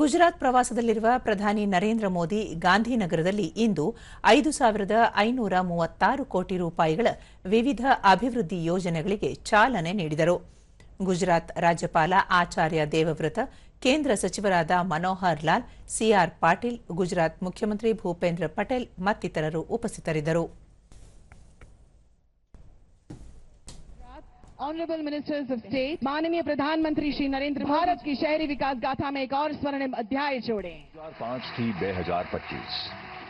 ಗುಜರಾತ್ ಪ್ರವಾಸದಲ್ಲಿರುವ ಪ್ರಧಾನಿ ನರೇಂದ್ರ ಮೋದಿ ಗಾಂಧಿನಗರದಲ್ಲಿ ಇಂದು ಐದು ಸಾವಿರದ ಐನೂರ ಮೂವತ್ತಾರು ಕೋಟಿ ರೂಪಾಯಿಗಳ ವಿವಿಧ ಅಭಿವೃದ್ಧಿ ಯೋಜನೆಗಳಿಗೆ ಚಾಲನೆ ನೀಡಿದರು. ಗುಜರಾತ್ ರಾಜ್ಯಪಾಲ ಆಚಾರ್ಯ ದೇವವ್ರತ, ಕೇಂದ್ರ ಸಚಿವರಾದ ಮನೋಹರ್ ಲಾಲ್ ಸಿಆರ್ ಪಾಟೀಲ್, ಗುಜರಾತ್ ಮುಖ್ಯಮಂತ್ರಿ ಭೂಪೇಂದ್ರ ಪಟೇಲ್ ಮತ್ತಿತರರು ಉಪಸ್ಥಿತರಿದ್ದರು. ऑनरेबल मिनिस्टर्स ऑफ स्टेट माननीय प्रधानमंत्री श्री नरेंद्र भारत की शहरी विकास गाथा में एक और स्वर्णिम अध्याय जोड़े પાંચ થી બે હજાર પચીસ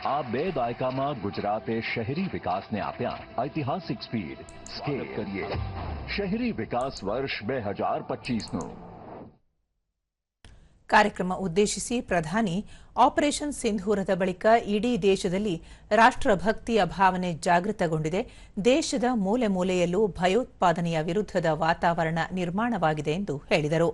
આ બે દાયકામાં ગુજરાતે શહેરી વિકાસને આપ્યા ઐતિહાસિક સ્પીડ સ્કેલ કરીએ શહેરી વિકાસ વર્ષ બે હજાર પચીસનું ಕಾರ್ಯಕ್ರಮ ಉದ್ದೇಶಿಸಿ ಪ್ರಧಾನಿ ಆಪರೇಷನ್ ಸಿಂಧೂರದ ಬಳಿಕ ಇಡೀ ದೇಶದಲ್ಲಿ ರಾಷ್ಟ್ರಭಕ್ತಿಯ ಭಾವನೆ ಜಾಗೃತಗೊಂಡಿದೆ. ದೇಶದ ಮೂಲೆ ಮೂಲೆಯಲ್ಲೂ ಭಯೋತ್ಪಾದನೆಯ ವಿರುದ್ಧದ ವಾತಾವರಣ ನಿರ್ಮಾಣವಾಗಿದೆ ಎಂದು ಹೇಳಿದರು.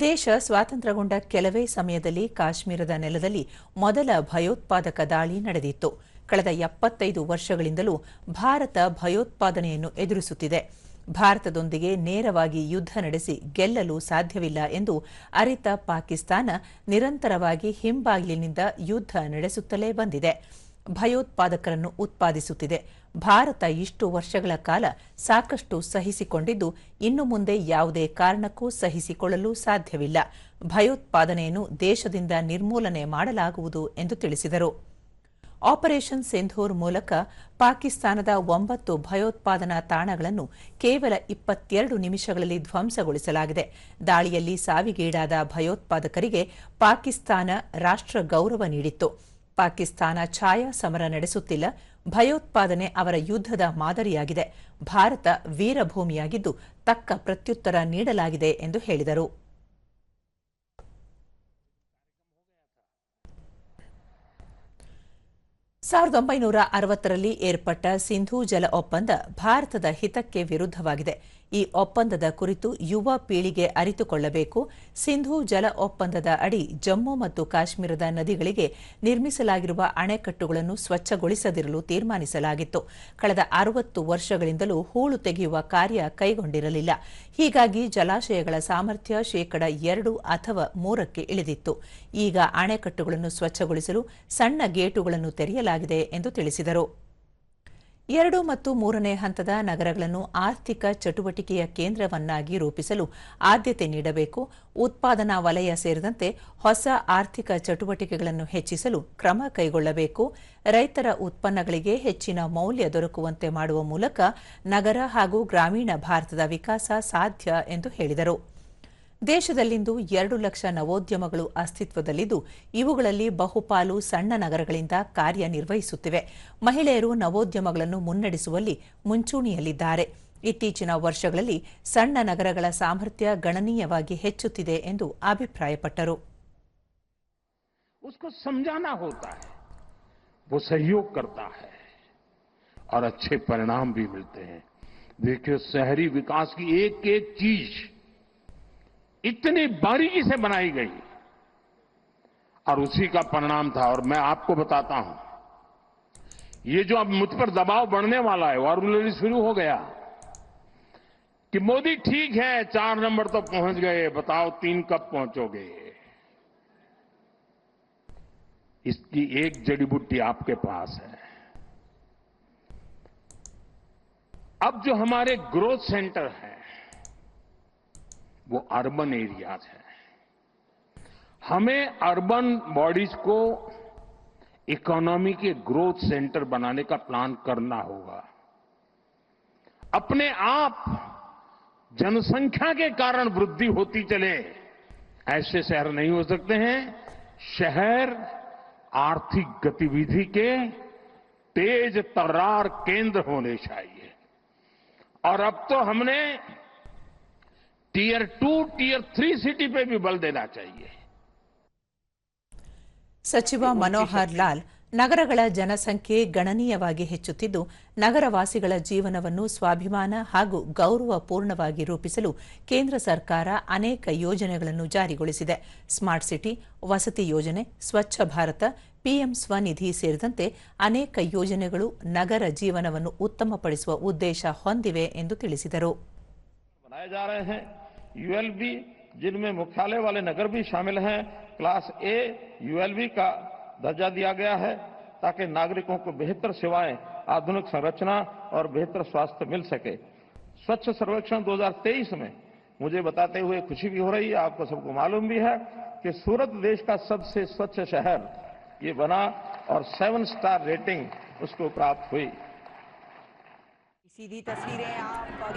ದೇಶ ಸ್ವಾತಂತ್ರ್ಯಗೊಂಡ ಕೆಲವೇ ಸಮಯದಲ್ಲಿ ಕಾಶ್ಮೀರದ ನೆಲದಲ್ಲಿ ಮೊದಲ ಭಯೋತ್ಪಾದಕ ದಾಳಿ ನಡೆದಿತ್ತು. ಕಳೆದ ಎಪ್ಪತ್ತೈದು ವರ್ಷಗಳಿಂದಲೂ ಭಾರತ ಭಯೋತ್ಪಾದನೆಯನ್ನು ಎದುರಿಸುತ್ತಿದೆ. ಭಾರತದೊಂದಿಗೆ ನೇರವಾಗಿ ಯುದ್ಧ ನಡೆಸಿ ಗೆಲ್ಲಲು ಸಾಧ್ಯವಿಲ್ಲ ಎಂದು ಅರಿತ ಪಾಕಿಸ್ತಾನ ನಿರಂತರವಾಗಿ ಹಿಂಬಾಗಿಲಿನಿಂದ ಯುದ್ಧ ನಡೆಸುತ್ತಲೇ ಬಂದಿದೆ. ಭಯೋತ್ಪಾದಕರನ್ನು ಉತ್ಪಾದಿಸುತ್ತಿದೆ. ಭಾರತ ಇಷ್ಟು ವರ್ಷಗಳ ಕಾಲ ಸಾಕಷ್ಟು ಸಹಿಸಿಕೊಂಡಿದ್ದು, ಇನ್ನು ಮುಂದೆ ಯಾವುದೇ ಕಾರಣಕ್ಕೂ ಸಹಿಸಿಕೊಳ್ಳಲು ಸಾಧ್ಯವಿಲ್ಲ. ಭಯೋತ್ಪಾದನೆಯನ್ನು ದೇಶದಿಂದ ನಿರ್ಮೂಲನೆ ಮಾಡಲಾಗುವುದು ಎಂದು ತಿಳಿಸಿದರು. ಆಪರೇಷನ್ ಸಿಂಧೂರ್ ಮೂಲಕ ಪಾಕಿಸ್ತಾನದ ಒಂಬತ್ತು ಭಯೋತ್ಪಾದನಾ ತಾಣಗಳನ್ನು ಕೇವಲ ಇಪ್ಪತ್ತೆರಡು ನಿಮಿಷಗಳಲ್ಲಿ ಧ್ವಂಸಗೊಳಿಸಲಾಗಿದೆ. ದಾಳಿಯಲ್ಲಿ ಸಾವಿಗೀಡಾದ ಭಯೋತ್ಪಾದಕರಿಗೆ ಪಾಕಿಸ್ತಾನ ರಾಷ್ಟ್ರ ಗೌರವ ನೀಡಿತ್ತು. ಪಾಕಿಸ್ತಾನ ಛಾಯಾ ಸಮರ ನಡೆಸುತ್ತಿಲ್ಲ. ಭಯೋತ್ಪಾದನೆ ಅವರ ಯುದ್ಧದ ಮಾದರಿಯಾಗಿದೆ. ಭಾರತ ವೀರಭೂಮಿಯಾಗಿದ್ದು ತಕ್ಕ ಪ್ರತ್ಯುತ್ತರ ನೀಡಲಾಗಿದೆ ಎಂದು ಹೇಳಿದರು. ಸಾವಿರದ ಒಂಬೈನೂರ ಅರವತ್ತರಲ್ಲಿ ಏರ್ಪಟ್ಟ ಸಿಂಧೂ ಜಲ ಒಪ್ಪಂದ ಭಾರತದ ಹಿತಕ್ಕೆ ವಿರುದ್ಧವಾಗಿದೆ. ಈ ಒಪ್ಪಂದದ ಕುರಿತು ಯುವ ಪೀಳಿಗೆ ಅರಿತುಕೊಳ್ಳಬೇಕು. ಸಿಂಧೂ ಜಲ ಒಪ್ಪಂದದ ಅಡಿ ಜಮ್ಮು ಮತ್ತು ಕಾಶ್ಮೀರದ ನದಿಗಳಿಗೆ ನಿರ್ಮಿಸಲಾಗಿರುವ ಅಣೆಕಟ್ಟುಗಳನ್ನು ಸ್ವಚ್ಛಗೊಳಿಸದಿರಲು ತೀರ್ಮಾನಿಸಲಾಗಿತ್ತು. ಕಳೆದ ಅರವತ್ತು ವರ್ಷಗಳಿಂದಲೂ ಹೂಳು ತೆಗೆಯುವ ಕಾರ್ಯ ಕೈಗೊಂಡಿರಲಿಲ್ಲ. ಹೀಗಾಗಿ ಜಲಾಶಯಗಳ ಸಾಮರ್ಥ್ಯ ಶೇಕಡ ಎರಡು ಅಥವಾ ಮೂರಕ್ಕೆ ಇಳಿದಿತ್ತು. ಈಗ ಅಣೆಕಟ್ಟುಗಳನ್ನು ಸ್ವಚ್ಛಗೊಳಿಸಲು ಸಣ್ಣ ಗೇಟುಗಳನ್ನು ತೆರೆಯಲಾಗಿದೆ ಎಂದು ತಿಳಿಸಿದರು. ಎರಡು ಮತ್ತು ಮೂರನೇ ಹಂತದ ನಗರಗಳನ್ನು ಆರ್ಥಿಕ ಚಟುವಟಿಕೆಯ ಕೇಂದ್ರವನ್ನಾಗಿ ರೂಪಿಸಲು ಆದ್ಯತೆ ನೀಡಬೇಕು. ಉತ್ಪಾದನಾ ವಲಯ ಸೇರಿದಂತೆ ಹೊಸ ಆರ್ಥಿಕ ಚಟುವಟಿಕೆಗಳನ್ನು ಹೆಚ್ಚಿಸಲು ಕ್ರಮ ಕೈಗೊಳ್ಳಬೇಕು. ರೈತರ ಉತ್ಪನ್ನಗಳಿಗೆ ಹೆಚ್ಚಿನ ಮೌಲ್ಯ ದೊರಕುವಂತೆ ಮಾಡುವ ಮೂಲಕ ನಗರ ಹಾಗೂ ಗ್ರಾಮೀಣ ಭಾರತದ ವಿಕಾಸ ಸಾಧ್ಯ ಎಂದು ಹೇಳಿದರು. ದೇಶದಲ್ಲಿಂದು ಎರಡು ಲಕ್ಷ ನವೋದ್ಯಮಗಳು ಅಸ್ತಿತ್ವದಲ್ಲಿದ್ದು, ಇವುಗಳಲ್ಲಿ ಬಹುಪಾಲು ಸಣ್ಣ ನಗರಗಳಿಂದ ಕಾರ್ಯನಿರ್ವಹಿಸುತ್ತಿವೆ. ಮಹಿಳೆಯರು ನವೋದ್ಯಮಗಳನ್ನು ಮುನ್ನಡೆಸುವಲ್ಲಿ ಮುಂಚೂಣಿಯಲ್ಲಿದ್ದಾರೆ. ಇತ್ತೀಚಿನ ವರ್ಷಗಳಲ್ಲಿ ಸಣ್ಣ ನಗರಗಳ ಸಾಮರ್ಥ್ಯ ಗಣನೀಯವಾಗಿ ಹೆಚ್ಚುತ್ತಿದೆ ಎಂದು ಅಭಿಪ್ರಾಯಪಟ್ಟರು. ಸಹಯೋಗ ಪರಿಣಾಮ इतनी बारीकी से बनाई गई। और उसी का परिणाम था, और मैं आपको बताता हूँ। ये जो अब मुझ पर दबाव बढ़ने वाला है वो ऑलरेडी शुरू हो गया कि मोदी ठीक है, चार नंबर तो पहुँच गए, बताओ तीन कब पहुंचोगे? इसकी एक जड़ी बूटी आपके पास है। अब जो हमारे ग्रोथ सेंटर हैं वो अर्बन एरियाज़ है। हमें अर्बन बॉडीज को इकोनॉमी के ग्रोथ सेंटर बनाने का प्लान करना होगा। अपने आप जनसंख्या के कारण वृद्धि होती चले, ऐसे शहर नहीं हो सकते हैं। शहर आर्थिक गतिविधि के तेज तर्रार केंद्र होने चाहिए। और अब तो हमने tier two tier three city पे भी बल देना चाहिए ಸಚಿವ ಮನೋಹರ್ ಲಾಲ್ ನಗರಗಳ ಜನಸಂಖ್ಯೆ ಗಣನೀಯವಾಗಿ ಹೆಚ್ಚುತ್ತಿದ್ದು ನಗರವಾಸಿಗಳ ಜೀವನವನ್ನು ಸ್ವಾಭಿಮಾನ ಹಾಗೂ ಗೌರವಪೂರ್ಣವಾಗಿ ರೂಪಿಸಲು ಕೇಂದ್ರ ಸರ್ಕಾರ ಅನೇಕ ಯೋಜನೆಗಳನ್ನು ಜಾರಿಗೊಳಿಸಿದೆ ಸ್ಮಾರ್ಟ್ ಸಿಟಿ ವಸತಿ ಯೋಜನೆ ಸ್ವಚ್ಛ ಭಾರತ ಪಿಎಂ ಸ್ವನಿಧಿ ಸೇರಿದಂತೆ ಅನೇಕ ಯೋಜನೆಗಳು ನಗರ ಜೀವನವನ್ನು ಉತ್ತಮಪಡಿಸುವ ಉದ್ದೇಶ ಹೊಂದಿವೆ ಎಂದು ತಿಳಿಸಿದರು बनाए जा रहे हैं यूएलबी जिनमें मुख्यालय वाले नगर भी शामिल हैं, क्लास ए यूएलबी का दर्जा दिया गया है, ताकि नागरिकों को बेहतर सेवाएँ, आधुनिक संरचना और बेहतर स्वास्थ्य मिल सके। स्वच्छ सर्वेक्षण 2023 में मुझे बताते हुए खुशी भी हो रही है, आपको सबको मालूम भी है कि सूरत देश का सबसे स्वच्छ शहर ये बना और सेवन स्टार रेटिंग उसको प्राप्त हुई।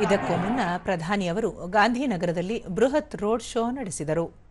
ಇದಕ್ಕೂ ಮುನ್ನ ಪ್ರಧಾನಿಯವರು ಗಾಂಧಿನಗರದಲ್ಲಿ ಬೃಹತ್ ರೋಡ್ ಶೋ ನಡೆಸಿದರು.